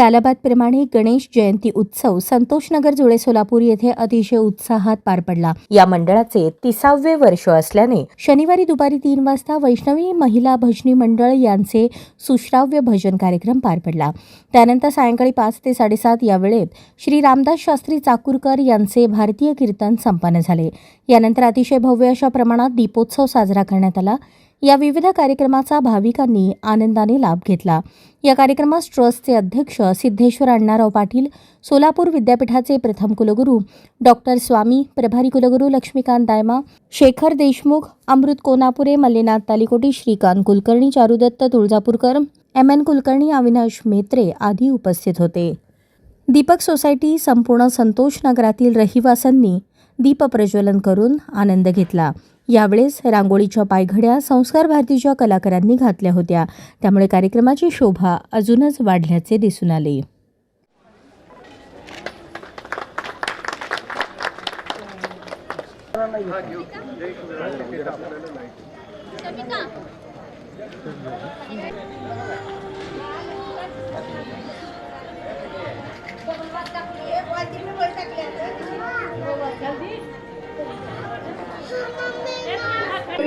सालाबादप्रमाणे गणेश जयंती उत्सव संतोषनगर जुळे सोलापूर येथे अतिशय उत्साहात पार पडला. या मंडळाचे तिसावे वर्ष असल्याने शनिवारी दुपारी तीन वाजता वैष्णवी महिला भजनी मंडळ यांचे सुश्राव्य भजन कार्यक्रम पार पडला. त्यानंतर सायंकाळी पाच ते साडेसात या वेळेत श्री रामदास शास्त्री चाकूरकर यांचे भारतीय कीर्तन संपन्न झाले. यानंतर अतिशय भव्य अशा प्रमाणात दीपोत्सव साजरा करण्यात आला. या विविध कार्यक्रमाचा भाविकांनी आनंदाने लाभ घेतला. या कार्यक्रमास ट्रस्टचे अध्यक्ष सिद्धेश्वर अण्णाराव पाटील सोलापूर विद्यापीठाचे प्रथम कुलगुरू डॉक्टर स्वामी प्रभारी कुलगुरू लक्ष्मीकांत दायमा शेखर देशमुख अमृत कोनापुरे मल्लीनाथ तालिकोटी श्रीकांत कुलकर्णी चारुदत्त तुळजापूरकर एम. एन. कुलकर्णी अविनाश मेत्रे आदी उपस्थित होते. दीपक सोसायटी संपूर्ण संतोष नगरातील रहिवासांनी दीप प्रज्वलन करून आनंद घेतला. यावेळेस रांगोळीच्या पायघड्या संस्कार भारतीच्या कलाकारांनी घातल्या होत्या. त्यामुळे कार्यक्रमाची शोभा अजूनच वाढल्याचे दिसून आले.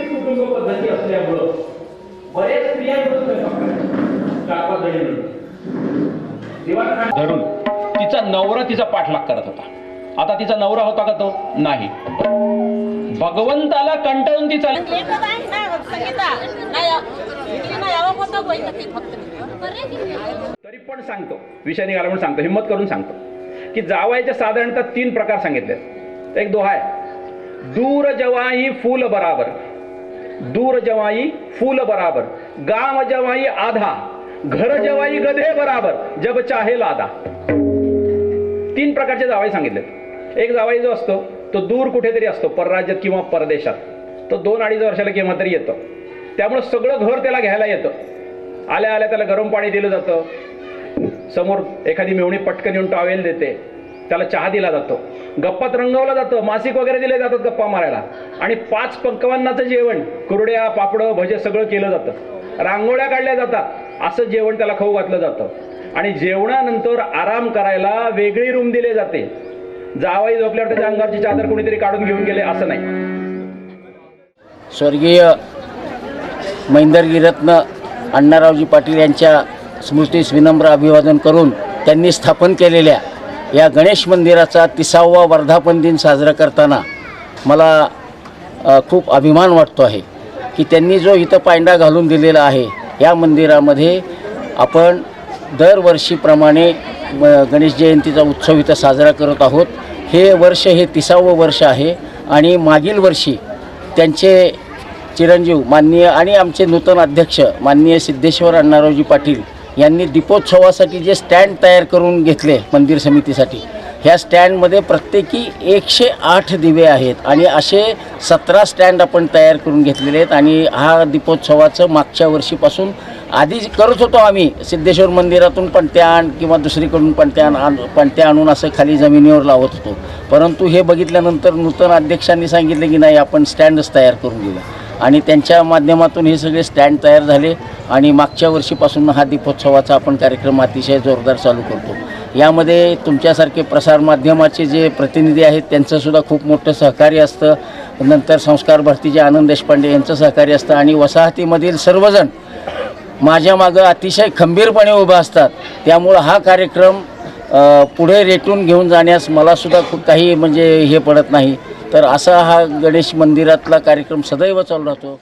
कुटुंब पद्धती असल्यामुळं बरेच स्त्रिया मिळून स्वयंपाक करायच्या. चार पाच जणी मिळून दिवाण धरून तिचा नवरा तिचा पाठलाग करत होता. आता तिचा नवरा होता का तो? नाही. भगवंताला कंटाळून ती चाल एकच आहे ना संगीता. नाही इडली नाही यावं होतं बैठकीत फक्त. तरी पण सांगतो विषय निघाला म्हणून सांगतो हिंमत करून सांगतो की जावायचे साधारणतः तीन प्रकार सांगितले एक दोहा आहे. दूर जवाई फूल बराबर. दूर जवाई फूल बराबर गाव जवाई आधा घर जवाई गधे बराबर जब चाहे लादा. तीन प्रकारचे जावाई सांगितले एक जावाई जो असतो तो दूर कुठेतरी असतो परराज्यात किंवा परदेशात. तो दोन अडीच वर्षाला केव्हा तरी येतो. त्यामुळे सगळं घर त्याला घ्यायला येतं. आल्या आल्या त्याला गरम पाणी दिलं जातं. समोर एखादी मेवणी पटकन येऊन टॉवेल देते. त्याला चहा दिला जातो. गप्पात रंगवलं जातं मासिक वगैरे दिले जातात गप्पा मारायला. आणि पाच पंकवांनाचं जेवण कुरड्या पापडं भजे सगळं केलं जातं. रांगोळ्या काढल्या जातात असं जेवण त्याला खाऊ घातलं जातं. आणि जेवणानंतर आराम करायला वेगळी रूम दिली जाते. जावाई झोपल्यावर त्याच्या अंगावरची चादर कोणीतरी काढून घेऊन गेले असं नाही. स्वर्गीय महिंदरगिरत्न अण्णारावजी पाटील यांच्या स्मृतीस विनम्र अभिवादन करून त्यांनी स्थापन केलेल्या या गणेश मंदिराचा तिसावा वर्धापन दिन साजरा करताना मला खूप अभिमान वाटतो आहे की त्यांनी जो इथं पायंडा घालून दिलेला आहे या मंदिरामध्ये आपण दरवर्षीप्रमाणे म, गणेश जयंतीचा उत्सव इथं साजरा करत आहोत. हे वर्ष हे तिसावं वर्ष आहे आणि मागील वर्षी त्यांचे चिरंजीव माननीय आणि आमचे नूतन अध्यक्ष माननीय सिद्धेश्वर अण्णारावजी पाटील यांनी दीपोत्सवासाठी जे स्टँड तयार करून घेतले मंदिर समितीसाठी ह्या स्टँडमध्ये प्रत्येकी एकशे आठ दिवे आहेत आणि असे सतरा स्टँड आपण तयार करून घेतलेले आहेत आणि हा दीपोत्सवाचं मागच्या वर्षीपासून आधी करत होतो आम्ही. सिद्धेश्वर मंदिरातून पणत्या आण किंवा दुसरीकडून पणत्या आण पणत्या आणून असं खाली जमिनीवर लावत होतो. परंतु हे बघितल्यानंतर नूतन अध्यक्षांनी सांगितले की नाही आपण स्टँडच तयार करून घेऊया. आणि त्यांच्या माध्यमातून हे सगळे स्टँड तयार झाले. आणि मागच्या वर्षीपासून हा दीपोत्सवाचा आपण कार्यक्रम अतिशय जोरदार चालू करतो. यामध्ये तुमच्यासारखे प्रसारमाध्यमाचे जे प्रतिनिधी आहेत त्यांचंसुद्धा खूप मोठं सहकार्य असतं. नंतर संस्कार भारतीचे आनंद देशपांडे यांचं सहकार्य असतं आणि वसाहतीमधील सर्वजण माझ्या मागं अतिशय खंबीरपणे उभा असतात. त्यामुळं हा कार्यक्रम पुढे रेटून घेऊन जाण्यास मलासुद्धा खूप काही म्हणजे हे पडत नाही. तर असा हा गणेश मंदिरातला कार्यक्रम सदैव चालू राहतो.